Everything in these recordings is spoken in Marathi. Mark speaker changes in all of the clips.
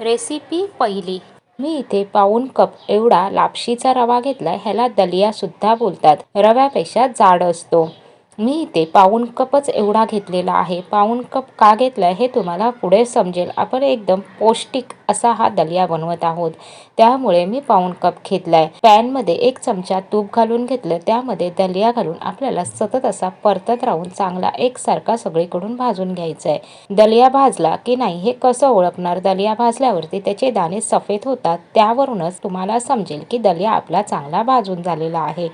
Speaker 1: रेसिपी पहिली. मी इथे पाऊण कप एवढा लापशीचा रवा घेतला ह्याला दलियासुद्धा बोलतात. रव्यापेक्षा जाड असतो. मी इथे पाऊण कपच एवढा घेतलेला आहे. पाऊण कप का घेतला हे तुम्हाला पुढे समजेल. आपण एकदम पौष्टिक असा हा दलिया बनवत आहोत. त्यामुळे मी पाऊण कप घेतलाय. पॅनमध्ये एक चमचा तूप घालून घेतलं. त्यामध्ये दलिया घालून आपल्याला सतत असा परतत राहून चांगला एकसारखा सगळीकडून भाजून घ्यायचा आहे दलिया भाजला की नाही हे कसं ओळखणार? दलिया भाजल्यावरती त्याचे दाणे सफेद होतात. त्यावरूनच तुम्हाला समजेल की दलिया आपला चांगला भाजून झालेला आहे.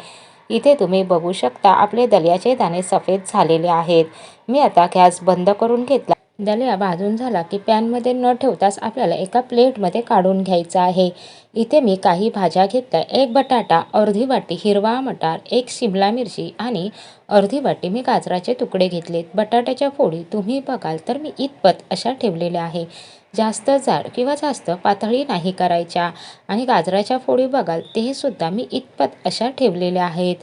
Speaker 1: इथे तुम्ही बघू शकता आपले दलियाचे दाणे सफेद झालेले आहेत. मी आता गॅस बंद करून घेतला. दलिया भाजून झाला की पॅनमध्ये न ठेवताच आपल्याला एका प्लेटमध्ये काढून घ्यायचा आहे. इथे मी काही भाज्या घेतल्या. एक बटाटा अर्धी वाटी हिरवा मटार एक शिमला मिरची आणि अर्धी वाटी मी गाजराचे तुकडे घेतलेत. बटाट्याच्या फोडी तुम्ही बघाल तर मी इतपत अशा ठेवलेल्या आहे. जास्त जाड किंवा जास्त पातळी नाही करायच्या. आणि गाजराच्या फोडी बघाल ते सुद्धा मी इतपत अशा ठेवलेल्या आहेत.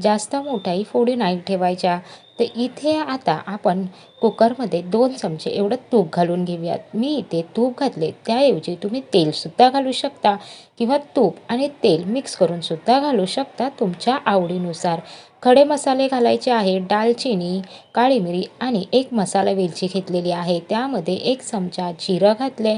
Speaker 1: जास्त मोठ्याही फोडी नाही ठेवायच्या. तर इथे आता आपण कुकरमध्ये दोन चमचे एवढं तूप घालून घेऊयात. मी इथे तूप घातले त्याऐवजी तुम्ही तेलसुद्धा घालू शकता किंवा तूप आणि तेल मिक्स करूनसुद्धा घालू शकता तुमच्या आवडीनुसार. खडे मसाले घालायचे आहे दालचिनी काळी मिरी आणि एक मसाला वेलची घेतलेली आहे. त्यामध्ये एक चमचा जिरं घातले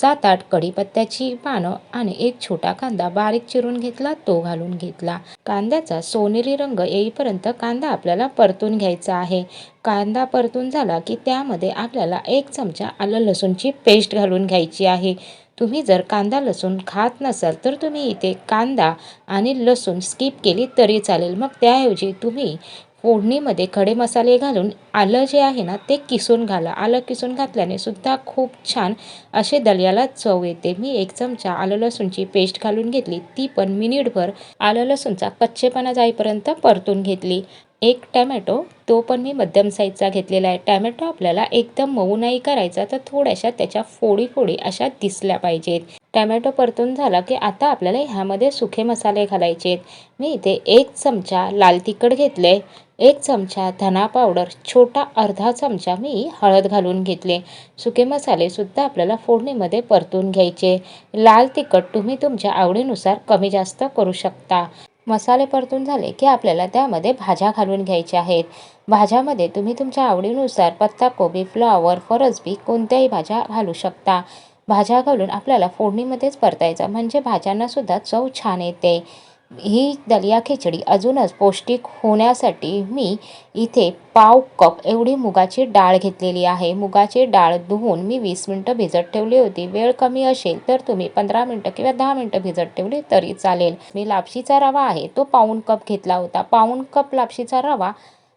Speaker 1: सात आठ कढीपत्त्याची पानं आणि एक छोटा कांदा बारीक चिरून घेतला तो घालून घेतला. कांद्याचा सोनेरी रंग येईपर्यंत कांदा आपल्याला परतून घ्यायचा आहे. कांदा परतून झाला की त्यामध्ये आपल्याला एक चमचा आलं लसूणची पेस्ट घालून घ्यायची आहे. तुम्ही जर कांदा लसूण खात नसाल तर तुम्ही इथे कांदा आणि लसूण स्किप केली तरी चालेल. मग त्याऐवजी तुम्ही फोडणीमध्ये खडे मसाले घालून आलं जे आहे ना ते किसून घाला. आलं किसून घातल्याने सुद्धा खूप छान असे दलियाला चव येते. मी एक चमचा आलं लसूणची पेस्ट घालून घेतली. ती पण मिनिटभर आलं लसूणचा कच्चेपणा जाईपर्यंत परतून घेतली. एक टॅमॅटो तो पण मी मध्यम साईजचा घेतलेला आहे. टॅमॅटो आपल्याला एकदम मऊ नाही करायचा तर थोड्याशा त्याच्या फोडी फोडी अशा दिसल्या पाहिजेत. टॅमॅटो परतून झाला की आता आपल्याला ह्यामध्ये सुखे मसाले घालायचे आहेत. मी इथे एक चमचा लाल तिखट घेतले. एक चमचा धना पावडर छोटा अर्धा चमचा मी हळद घालून घेतले. सुके मसालेसुद्धा आपल्याला फोडणीमध्ये परतून घ्यायचे. लाल तिखट तुम्ही तुमच्या आवडीनुसार कमी जास्त करू शकता. मसाले परतून झाले की आपल्याला त्यामध्ये भाज्या घालून घ्यायच्या आहेत. भाज्यामध्ये तुम्ही तुमच्या आवडीनुसार पत्ताकोबी फ्लॉवर फरसबी कोणत्याही भाज्या घालू शकता. भाज्या घालून आपल्याला फोडणीमध्येच परतायचं. म्हणजे भाज्यांनासुद्धा चव छान येते. ही दलिया खिचडी अजूनच पौष्टिक होण्यासाठी मी इथे पाव कप एवढी मुगाची डाळ घेतलेली आहे. मुगाची डाळ धुवून मी वीस मिनटं भिजत ठेवली होती. वेळ कमी असेल तर तुम्ही पंधरा मिनटं किंवा दहा मिनटं भिजत ठेवली तरी चालेल. मी लापशीचा रवा आहे. तो पाऊण कप घेतला होता. पाऊण कप लापशीचा रवा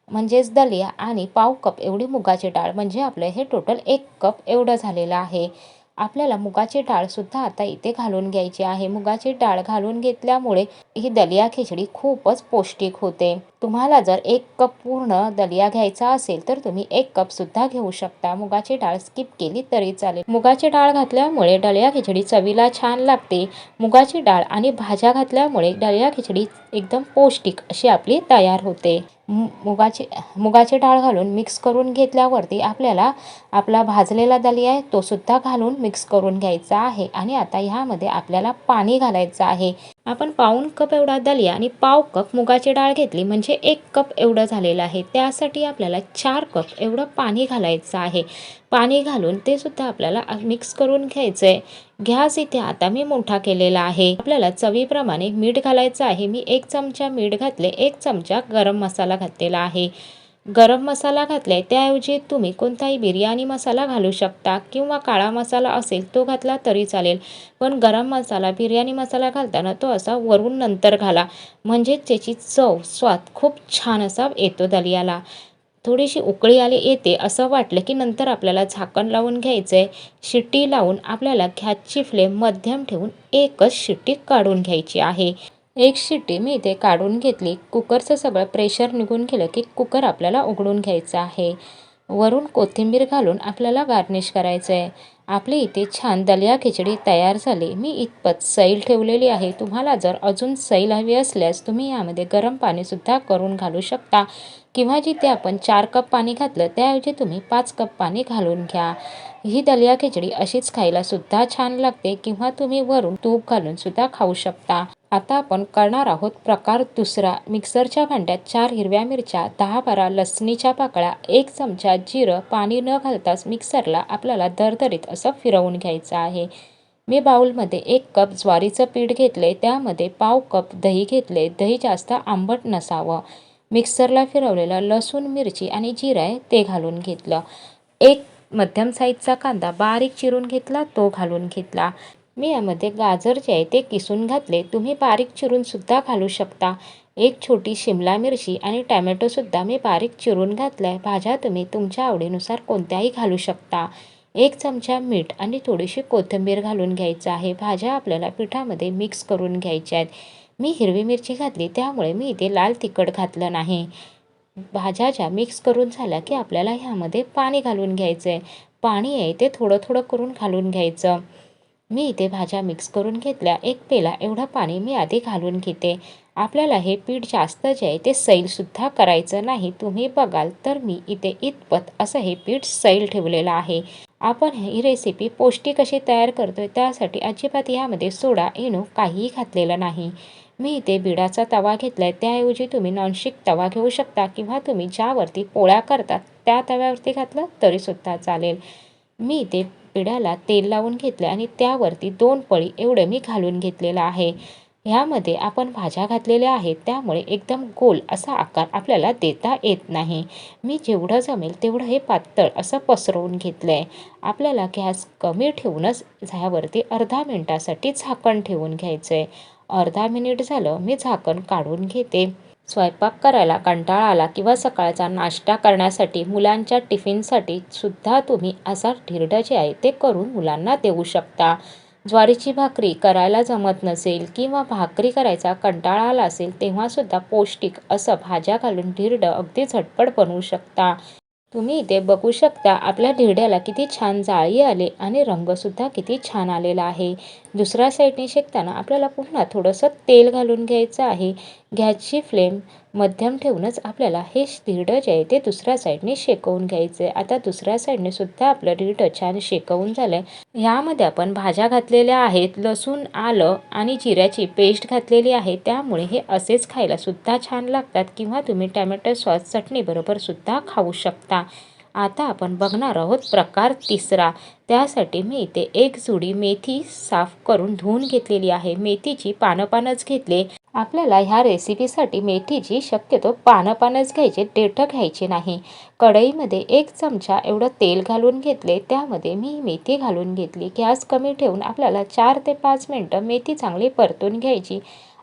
Speaker 1: म्हणजेच दलिया आणि पाव कप एवढी मुगाची डाळ. म्हणजे आपलं हे टोटल एक कप एवढं झालेलं आहे. आपल्याला मुगाची डाळसुद्धा आता इथे घालून घ्यायची आहे. मुगाची डाळ घालून घेतल्यामुळे ही दलिया खिचडी खूपच पौष्टिक होते. तुम्हाला जर एक कप पूर्ण दलिया घ्यायचा असेल तर तुम्ही एक कपसुद्धा घेऊ शकता. मुगाची डाळ स्किप केली तरी चालेल. मुगाची डाळ घातल्यामुळे दलिया खिचडी चवीला छान लागते. मुगाची डाळ आणि भाज्या घातल्यामुळे दलिया खिचडी एकदम पौष्टिक अशी आपली तयार होते. मुगाची मुगाची डाळ घालून मिक्स करून घेतल्यावरती आपल्याला आपला भाजलेला दलिया आहे तो सुद्धा घालून मिक्स करून घ्यायचा आहे. आणि आता ह्यामध्ये आपल्याला पाणी घालायचं आहे. आपण पाऊण कप एवढा दलिया आणि पाव कप मुगाची डाळ घेतली म्हणजे एक कप एवढं झालेलं आहे. त्यासाठी आपल्याला चार कप एवढं पाणी घालायचं आहे. पाणी घालून ते सुद्धा आपल्याला मिक्स करून घ्यायचं आहे गॅस इथे आता मी मोठा केलेला आहे. आपल्याला चवीप्रमाणे मीठ घालायचं आहे. मी एक चमचा मीठ घातले. एक चमचा गरम मसाला घातलेला आहे. गरम मसाला घातला आहे त्याऐवजी तुम्ही कोणताही बिर्याणी मसाला घालू शकता किंवा काळा मसाला असेल तो घातला तरी चालेल. पण गरम मसाला बिर्याणी मसाला घालताना तो असा वरून नंतर घाला. म्हणजेच त्याची चव स्वाद खूप छान असा येतो दलियाला. थोडीशी उकळी आली येते असं वाटलं की नंतर आपल्याला झाकण लावून घ्यायचं आहे शिट्टी लावून आपल्याला गॅसची फ्लेम मध्यम ठेवून एकच शिट्टी काढून घ्यायची आहे. एक शिट्टी मी इथे काढून घेतली. कुकरचं सगळं प्रेशर निघून गेलं की कुकर आपल्याला उघडून घ्यायचं आहे. वरून कोथिंबीर घालून आपल्याला गार्निश करायचं आहे आपली इथे छान दलिया खिचडी तयार झाली. मी इतपत सैल ठेवलेली आहे. तुम्हाला जर अजून सैल हवी असल्यास तुम्ही यामध्ये गरम पाणीसुद्धा करून घालू शकता. किंवा जिथे आपण चार कप पाणी घातलं त्याऐवजी तुम्ही पाच कप पाणी घालून घ्या. ही दलिया खिचडी अशीच खायला सुद्धा छान लागते. किंवा तुम्ही वरून तूप घालून सुद्धा खाऊ शकता. आता आपण करणार आहोत प्रकार दुसरा. मिक्सरच्या भांड्यात चार हिरव्या मिरच्या दहा बारा लसणीच्या पाकळ्या एक चमचा जिरं पाणी न घालताच मिक्सरला आपल्याला दरदरीत असं फिरवून घ्यायचं आहे. मी बाऊलमध्ये एक कप ज्वारीचं पीठ घेतले त्यामध्ये पाव कप दही घेतले दही जास्त आंबट नसावं. मिक्सरला फिरवलेलं लसूण मिरची आणि जिरं आहे ते घालून घेतलं. एक मध्यम साईजचा कांदा बारीक चिरून घेतला तो घालून घेतला. मी यामध्ये गाजर जे आहे ते किसून घातले. तुम्ही बारीक चिरून सुद्धा घालू शकता. एक छोटी शिमला मिरची आणि टॅमॅटोसुद्धा मी बारीक चिरून घातला आहे भाज्या तुम्ही तुमच्या आवडीनुसार कोणत्याही घालू शकता. एक चमचा मीठ आणि थोडीशी कोथिंबीर घालून घ्यायचं आहे. भाज्या आपल्याला पिठामध्ये मिक्स करून घ्यायच्या आहेत. मी हिरवी मिरची घातली त्यामुळे मी इथे लाल तिखट घातलं नाही. भाज्या ज्या मिक्स करून झाल्या की आपल्याला ह्यामध्ये पाणी घालून घ्यायचं आहे पाणी आहे ते थोडं थोडं करून घालून घ्यायचं. मी इथे भाज्या मिक्स करून घेतल्या. एक पेला एवढं पाणी मी आधी घालून घेते. आपल्याला हे पीठ जास्त जे आहे ते सैलसुद्धा करायचं नाही. तुम्ही बघाल तर मी इथे इतपत असं हे पीठ सैल ठेवलेलं आहे. आपण ही रेसिपी पौष्टिक अशी तयार करतोय. त्यासाठी अजिबात यामध्ये सोडा इनो काहीही घातलेलं नाही. मी इथे बिडाचा तवा घेतला आहे त्याऐवजी तुम्ही नॉनस्टिक तवा घेऊ शकता किंवा तुम्ही ज्यावरती पोळ्या करतात त्या तव्यावरती घातलं तरीसुद्धा चालेल. मी इथे पिढ्याला तेल लावून घेतले आणि त्यावरती दोन पळी एवढं मी घालून घेतलेलं आहे. ह्यामध्ये आपण भाज्या घातलेल्या आहेत त्यामुळे एकदम गोल असा आकार आपल्याला देता येत नाही. मी जेवढं जमेल तेवढं हे पातळ असं पसरवून घेतलं आहे आपल्याला गॅस कमी ठेवूनच ह्यावरती अर्धा मिनटासाठी झाकण ठेवून घ्यायचं आहे अर्धा मिनिट झालं मी झाकण काढून घेते. स्वयंपाक करायला कंटाळा आला किंवा सकाळचा नाश्ता करण्यासाठी मुलांच्या टिफिनसाठी सुद्धा तुम्ही असा धिरडं जे आहे ते करून मुलांना देऊ शकता. ज्वारीची भाकरी करायला जमत नसेल किंवा भाकरी करायचा कंटाळा आला असेल तेव्हासुद्धा पौष्टिक असं भाज्या घालून धिरडं अगदी झटपट बनवू शकता. तुम्ही इथे बघू शकता आपल्या धिरड्याला किती छान जाळी आले आणि रंगसुद्धा किती छान आलेला आहे. दुसऱ्या साईडने शेकताना आपल्याला पुन्हा थोडंसं तेल घालून घ्यायचं आहे. गॅसची फ्लेम मध्यम ठेवूनच आपल्याला हे धिरडं जे आहे ते दुसऱ्या साईडने शेकवून घ्यायचं आहे आता दुसऱ्या साईडने सुद्धा आपलं धिरडं छान शेकवून झालं आहे ह्यामध्ये आपण भाज्या घातलेल्या आहेत लसूण आलं आणि जिऱ्याची पेस्ट घातलेली आहे. त्यामुळे हे असेच खायला सुद्धा छान लागतात किंवा तुम्ही टॅमॅटो सॉस चटणीबरोबर सुद्धा खाऊ शकता. आता आपण बघणार आहोत प्रकार तिसरा. त्यासाठी मी इथे एक जुडी मेथी साफ करून धुवून घेतलेली आहे. मेथीची पानं पानच घेतले. आपल्याला ह्या रेसिपीसाठी मेथीची शक्यतो पानं पानच घ्यायचे देठं घ्यायचे नाही. कढईमध्ये एक चमचा एवढं तेल घालून घेतले. त्यामध्ये मी मेथी घालून घेतली. गॅस कमी ठेवून आपल्याला चार ते पाच मिनटं मेथी चांगली परतून घ्यायची.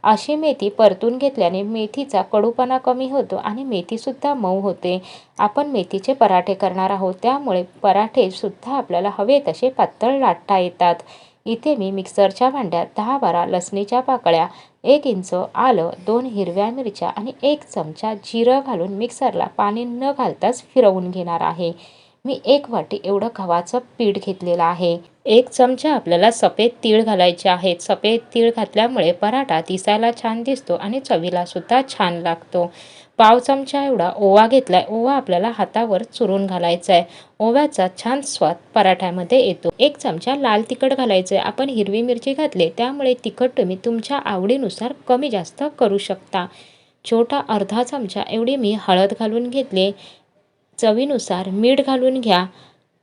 Speaker 1: अशी मेथी परतून घेतल्याने मेथीचा कडूपणा कमी होतो आणि मेथीसुद्धा मऊ होते. आपण मेथीचे पराठे करणार आहोत त्यामुळे पराठेसुद्धा आपल्याला हवे तसे पातळ लाटता येतात. इथे मी मिक्सरच्या भांड्यात दहा बारा लसणीच्या पाकळ्या एक इंच आलं दोन हिरव्या मिरच्या आणि एक चमचा जिरं घालून मिक्सरला पाणी न घालताच फिरवून घेणार आहे. मी एक वाटी एवढं गव्हाचं पीठ घेतलेलं आहे. एक चमचा आपल्याला सफेद तीळ घालायचे आहेत सफेद तीळ घातल्यामुळे पराठा दिसायला छान दिसतो आणि चवीला सुद्धा छान लागतो. पाव चमचा एवढा ओवा घेतलाय. ओवा आपल्याला हातावर चुरून घालायचा आहे ओव्याचा छान स्वाद पराठ्यामध्ये येतो. एक चमचा लाल तिखट घालायचं आहे आपण हिरवी मिरची घातली त्यामुळे तिखट तुम्ही तुमच्या आवडीनुसार कमी जास्त करू शकता. छोटा अर्धा चमचा एवढी मी हळद घालून घेतले. चवीनुसार मीठ घालून घ्या.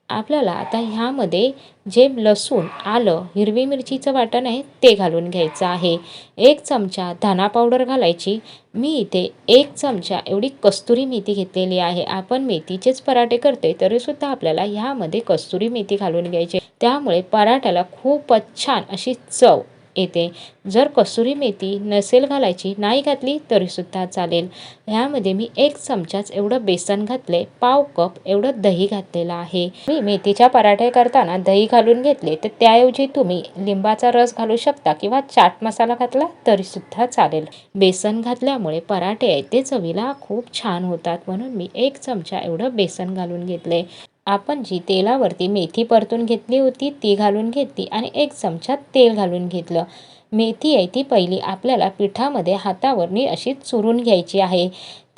Speaker 1: आपल्याला आता ह्यामध्ये जे लसूण आलं हिरवी मिरचीचं वाटण आहे ते घालून घ्यायचं आहे. एक चमचा धना पावडर घालायची. मी इथे एक चमचा एवढी कस्तुरी मेथी घेतलेली आहे. आपण मेथीचेच पराठे करते तरीसुद्धा आपल्याला ह्यामध्ये कस्तुरी मेथी घालून घ्यायची त्यामुळे पराठ्याला खूपच छान अशी चव येते. जर कसुरी मेथी नसेल घालायची नाही घातली तरीसुद्धा चालेल. ह्यामध्ये मी एक चमचाच एवढं बेसन घातले पाव कप एवढं दही घातलेलं आहे. मी मेथीच्या पराठे करताना दही घालून घेतले तर त्याऐवजी तुम्ही लिंबाचा रस घालू शकता किंवा चाट मसाला घातला तरीसुद्धा चालेल. बेसन घातल्यामुळे पराठे आहे ते चवीला खूप छान होतात म्हणून मी एक चमचा एवढं बेसन घालून घेतले आपण जी तेलावरती मेथी परतून घेतली होती ती घालून घेतली आणि एक चमचा तेल घालून घेतलं. मेथी आहे ती पहिली आपल्याला पिठामध्ये हातावरनी अशी चुरून घ्यायची आहे.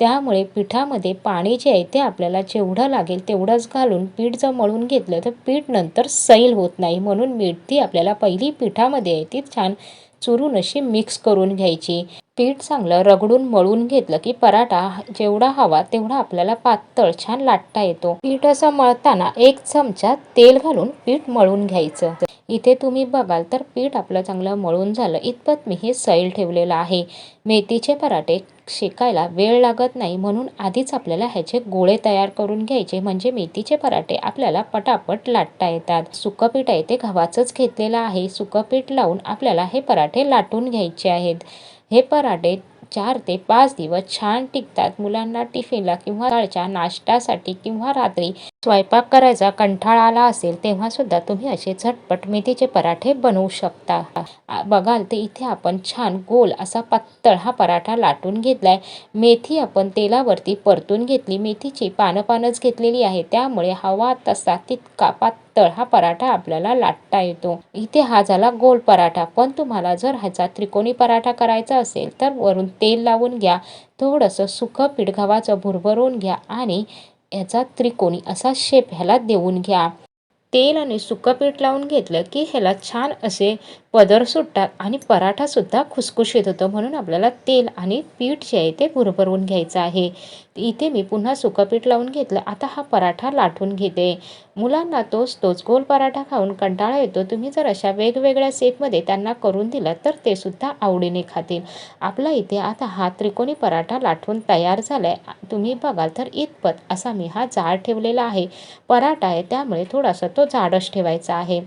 Speaker 1: त्यामुळे पिठामध्ये पाणी जे आहे ते आपल्याला जेवढं लागेल तेवढंच घालून पीठ जर मळून घेतलं तर पीठ नंतर सैल होत नाही म्हणून मेथी आपल्याला पहिली पिठामध्ये आहे ती छान चुरून अशी मिक्स करून घ्यायची. पीठ चांगलं रगडून मळून घेतलं की पराठा जेवढा हवा तेवढा आपल्याला पातळ छान लाटता येतो. पीठ असं मळताना एक चमचा तेल घालून पीठ मळून घ्यायचं. इथे तुम्ही बघाल तर पीठ आपलं चांगलं मळून झालं. इतपत मी हे सैल ठेवलेलं आहे. मेथीचे पराठे शेकायला वेळ लागत नाही म्हणून आधीच आपल्याला ह्याचे गोळे तयार करून घ्यायचे. म्हणजे मेथीचे पराठे आपल्याला पटापट लाटता येतात. सुकं पीठ आहे ते गव्हाचंच घेतलेलं आहे. सुकं पीठ लावून आपल्याला हे पराठे लाटून घ्यायचे आहेत. हे पराठे चार ते पाच दिवस छान टिकतात. मुलांना टिफिनला किंवा सकाळच्या नाश्त्यासाठी किंवा रात्री स्वयंपाक करायचा कंटाळा आला असेल तेव्हा सुद्धा तुम्ही असे झटपट मेथीचे पराठे बनवू शकता. बघाल तर इथे आपण छान गोल असा पातळ हा पराठा लाटून घेतलाय. मेथी आपण तेलावरती परतून घेतली. मेथीची पानं पानच घेतलेली आहे. त्यामुळे हवा तसा तितका पातळ हा पराठा आपल्याला लाटता येतो. इथे हा झाला गोल पराठा. पण तुम्हाला जर ह्याचा त्रिकोणी पराठा करायचा असेल तर वरून तेल लावून घ्या. थोडंसं सुकं पीठ गव्हाचं भुरभरून घ्या आणि ह्याचा त्रिकोणी असा शेप ह्याला देऊन घ्या. तेल आणि सुकं पीठ लावून घेतलं की ह्याला छान असे पदर सुटतात आणि पराठासुद्धा खुसखुशीत होतो. म्हणून आपल्याला तेल आणि पीठ जे आहे ते भुरभरून घ्यायचं आहे. इथे मी पुन्हा सुकं पीठ लावून घेतलं. आता हा पराठा लाटून घेते. मुलांना तोच तोच गोल पराठा खाऊन कंटाळा येतो. तुम्ही जर अशा वेगवेगळ्या सेपमध्ये त्यांना करून दिला तर ते सुद्धा आवडीने खातील. आपला इथे आता हा त्रिकोणी पराठा लाटून तयार झाला आहे तुम्ही बघाल तर इतपत असा मी हा जाड ठेवलेला आहे. पराठा आहे त्यामुळे थोडासा तो जाडच ठेवायचा आहे.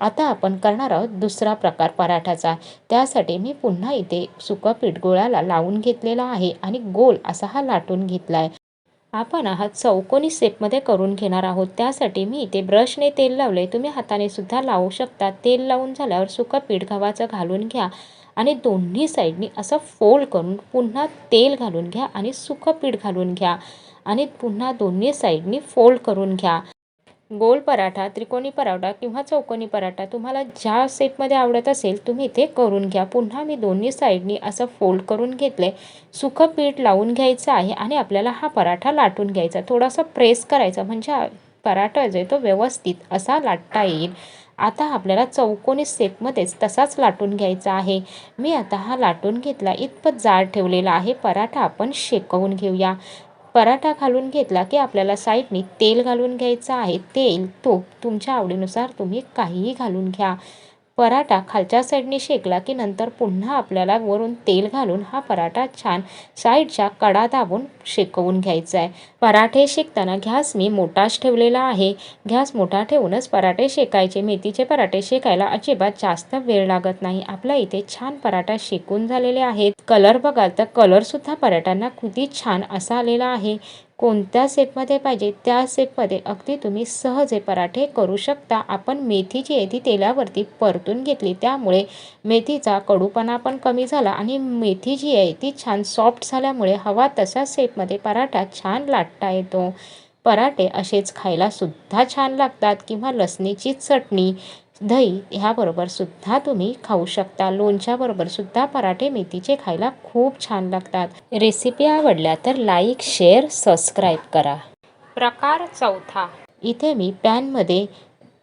Speaker 1: आता आपण करणार आहोत दुसरा प्रकार पराठाचा. त्यासाठी मी पुन्हा इथे सुकं पीठ गोळ्याला लावून घेतलेला आहे आणि गोल असा हा लाटून घेतला आहे आपण हा चौकोनी शेपमध्ये करून घेणार आहोत. त्यासाठी मी इथे ब्रशने तेल लावले तुम्ही हाताने सुद्धा लावू शकता. तेल लावून झाल्यावर सुकं पीठ गव्हाचं घालून घ्या आणि दोन्ही साईडनी असं फोल्ड करून पुन्हा तेल घालून घ्या आणि सुकं पीठ घालून घ्या आणि पुन्हा दोन्ही साईडनी फोल्ड करून घ्या. गोल पराठा त्रिकोणी पराठा किंवा चौकोनी पराठा तुम्हाला ज्या शेपमध्ये आवडत असेल तुम्ही ते करून घ्या. पुन्हा मी दोन्ही साईडनी असं फोल्ड करून घेतले. सुकं पीठ लावून घ्यायचं आहे आणि आपल्याला हा पराठा लाटून घ्यायचा. थोडासा प्रेस करायचा म्हणजे पराठा जो आहे तो व्यवस्थित असा लाटता येईल. आता आपल्याला चौकोनी शेपमध्येच तसाच लाटून घ्यायचा आहे. मी आता हा लाटून घेतला. इतपत जाड ठेवलेला आहे. पराठा आपण शेकवून घेऊया. पराठा घालून घेतला की आपल्याला साईडनी तेल घालून घ्यायचं आहे. तेल तूप तुमच्या आवडीनुसार तुम्ही काहीही घालून घ्या. पराठा खालच्या साईडने शेकला की नंतर पुन्हा आपल्याला वरून तेल घालून हा पराठा छान साईडच्या कडा दाबून शेकवून घ्यायचा आहे पराठे शेकताना गॅस मी मोठाच ठेवलेला आहे. गॅस मोठा ठेवूनच पराठे शेकायचे. मेथीचे पराठे शेकायला अजिबात जास्त वेळ लागत नाही. आपल्या इथे छान पराठा शेकून झालेले आहेत. कलर बघाल तर कलरसुद्धा पराठ्यांना किती छान असा आलेला आहे. कोणत्या सेपमध्ये पाहिजे त्या सेपमध्ये अगदी तुम्ही सहज हे पराठे करू शकता. आपण मेथी जी आहे ती तेलावरती परतून घेतली त्यामुळे मेथीचा कडूपणा पण कमी झाला आणि मेथी जी आहे ती छान सॉफ्ट झाल्यामुळे हवा तसा सेपमध्ये पराठा छान लाटता येतो. पराठे असेच खायला सुद्धा छान लागतात किंवा लसणीची चटणी दही ह्याबरोबर सुद्धा तुम्ही खाऊ शकता. लोणच्याबरोबर सुद्धा पराठे मेथीचे खायला खूप छान लागतात. रेसिपी आवडल्या तर लाईक शेअर सबस्क्राईब करा. प्रकार चौथा. इथे मी पॅनमध्ये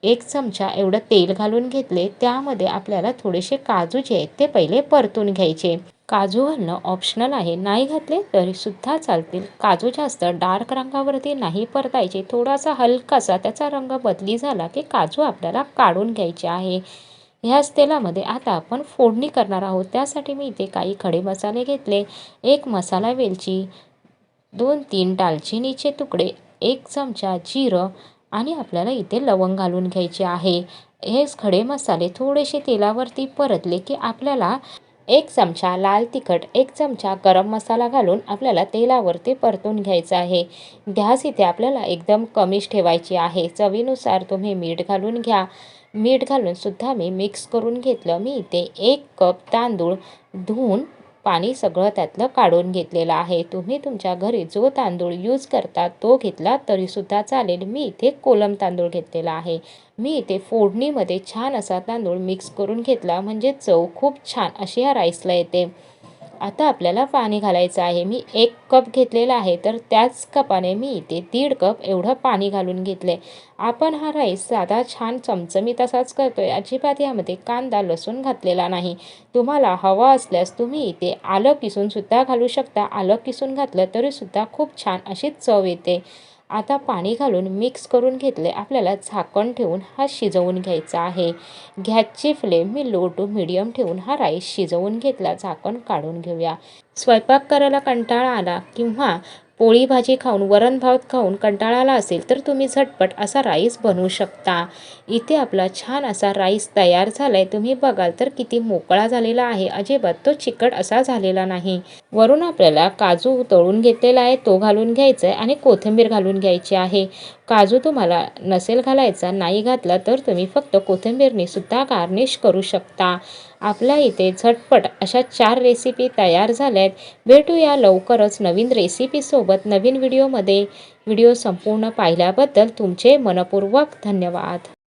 Speaker 1: एक चमचा एवढं तेल घालून घेतले त्यामध्ये आपल्याला थोडेसे काजू जे आहेत ते पहिले परतून घ्यायचे. काजू घालणं ऑप्शनल आहे. नाही घातले तरी सुद्धा चालतील. काजू जास्त डार्क रंगावरती नाही परतायचे. थोडासा हलकासा त्याचा रंग बदली झाला की काजू आपल्याला काढून घ्यायचे आहे. ह्याच तेलामध्ये आता आपण फोडणी करणार आहोत. त्यासाठी मी इथे काही खडे मसाले घेतले. एक मसाला वेलची दोन तीन दालचिनीचे तुकडे एक चमचा जिरं आणि आपल्याला इथे लवंग घालून घ्यायचे आहे. हेच खडे मसाले थोडेसे तेलावरती परतले की आपल्याला एक चमचा लाल तिखट एक चमचा गरम मसाला घालून आपल्याला तेलावरती परतून घ्यायचं आहे. गॅस इथे आपल्याला एकदम कमीच ठेवायची आहे. चवीनुसार तुम्ही मीठ घालून घ्या. मीठ घालून सुद्धा मी मिक्स करून घेतलं. मी इथे एक कप तांदूळ धुवून पाणी सगळं त्यातलं काढून घेतलेलं आहे. तुम्ही तुमच्या घरी जो तांदूळ यूज करता तो घेतला तरीसुद्धा चालेल. मी इथे कोलम तांदूळ घेतलेला आहे. मी इथे फोडणीमध्ये छान असा तांदूळ मिक्स करून घेतला. म्हणजे चव खूप छान अशी या राईसला येते. आता आपल्याला पाणी घालायचं आहे. मी एक कप घेतलेला आहे. तर त्याच कपाने मी इथे दीड कप एवढं पाणी घालून घेतले. आपण हा राईस साधा छान चमचमीत असाच आहे अजिबात यामध्ये कांदा लसूण घातलेला नाही. तुम्हाला हवा असल्यास तुम्ही इथे आलं किसूनसुद्धा घालू शकता. आलं किसून घातलं तरीसुद्धा खूप छान अशी चव येते. आता पाणी घालून मिक्स करून घेतले. आपल्याला झाकण ठेवून हा शिजवून घ्यायचा आहे. गॅसची फ्लेम मी लो टू मिडियम ठेवून हा राईस शिजवून घेतला. झाकण काढून घेऊया. स्वयंपाक करायला कंटाळा आला किंवा पोळी भाजी खाऊन वरण भात खाऊन कंटाळा आला असेल तर तुम्ही झटपट असा राईस बनवू शकता. इथे आपला छान असा राईस तयार झाला आहे तुम्ही बघाल तर किती मोकळा झालेला आहे. अजिबात तो चिकट असा झालेला नाही. वरून आपल्याला काजू तळून घेतलेला आहे. तो घालून घ्यायचा आहे आणि कोथिंबीर घालून घ्यायची आहे. काजू तुम्हाला नसेल घालायचा नाही घातला तर तुम्ही फक्त कोथिंबीरनेसुद्धा गार्निश करू शकता. आपल्या इथे झटपट अशा चार रेसिपी तयार झाल्या आहेत भेटूया लवकरच नवीन रेसिपीसोबत नवीन व्हिडिओमध्ये व्हिडिओ संपूर्ण पाहिल्याबद्दल तुमचे मनपूर्वक धन्यवाद.